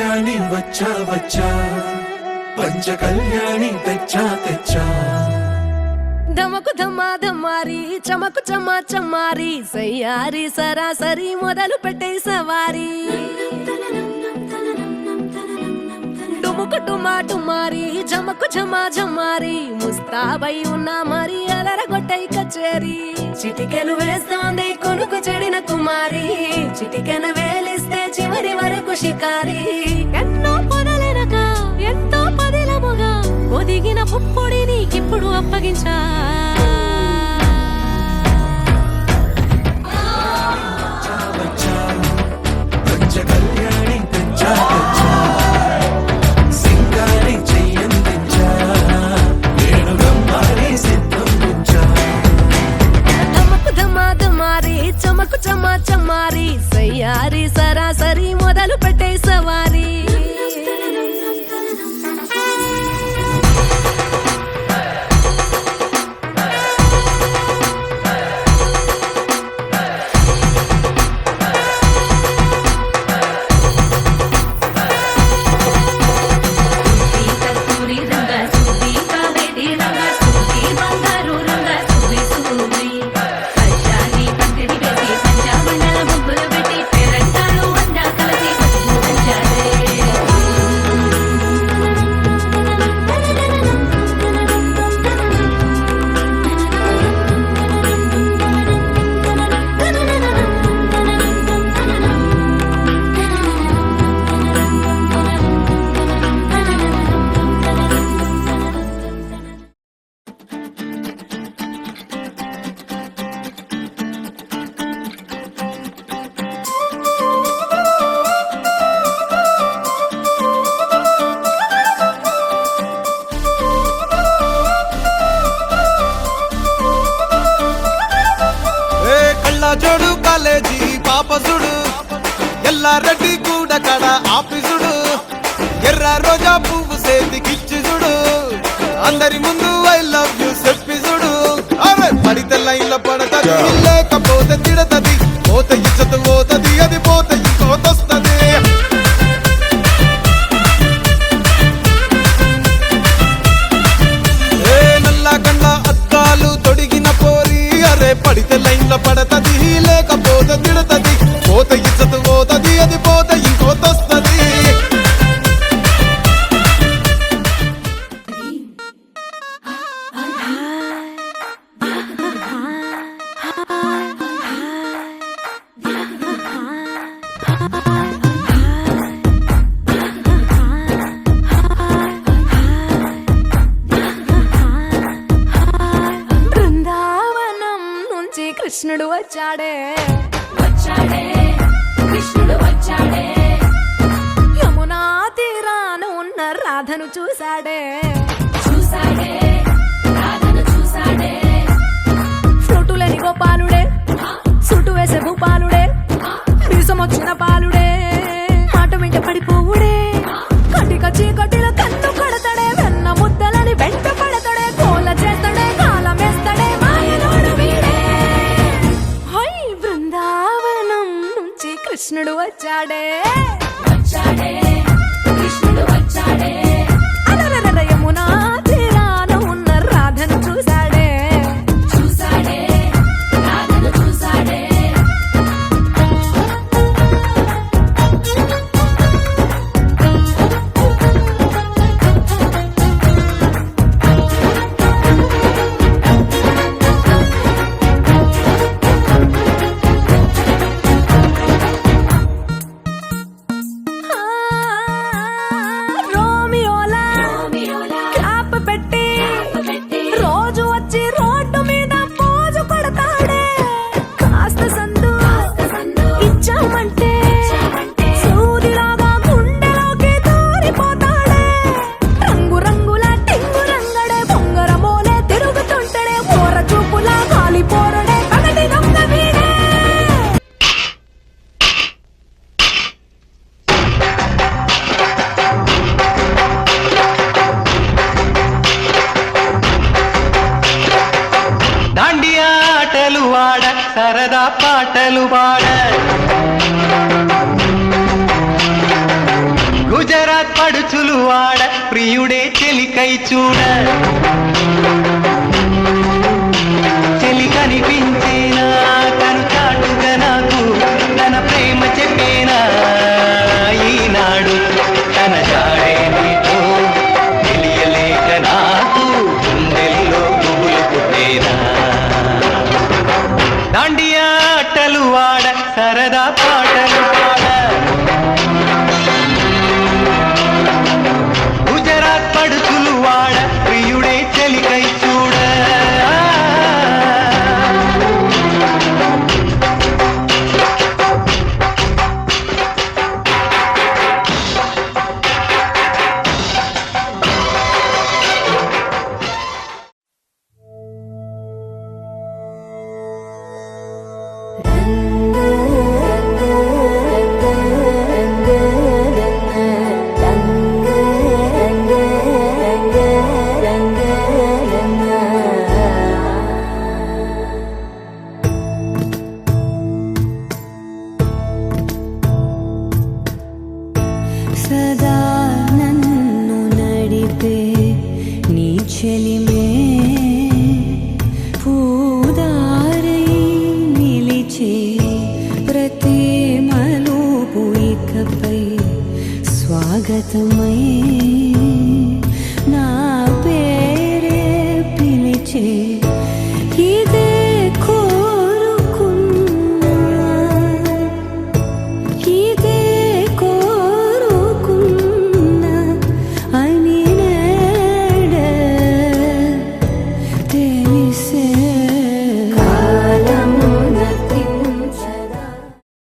కళ్యాణి వచ్చా వచ్చా. పంచ కళ్యాణి తెచ్చా తెచ్చా. ధమకు ధమా ధమ్మారి చమకు చమ్మా చమ్మారి సయ్యారి సరాసరి మొదలు పెట్టే సవారి. డుముకు టుమా టుమారి జమకు జమా జమ్మారి ముస్తాబై ఉన్నా మరి అలరగొట్టై కచేరి. చిటికెను వేస్తోంది కొనుకు చెడిన కుమారి చిటికెను వేలి చివరి వరకు షికారి. ఎన్నో పొదలెనక ఎంతో పదిలముగా ఒదిగిన పుప్పొడి నీకిప్పుడు అప్పగించా. ఎల్లారెడ్డి కూడా కడ ఆఫీసుడు. ఎర్ర రోజా పువ్వు సేతికిచ్చి చూడు అందరి ముందు ఐ లవ్ యూ చెప్పి చూడు అరే పడితే లైన్లో పడతది. కృష్ణుడు కృష్ణుడు వచ్చాడే. వచ్చాడే. పాటలు పాడ. గుజరాత్ పడుచులు వాడ ప్రియుడే చెలికై చూడ. సదా నా పేరే పిలిచే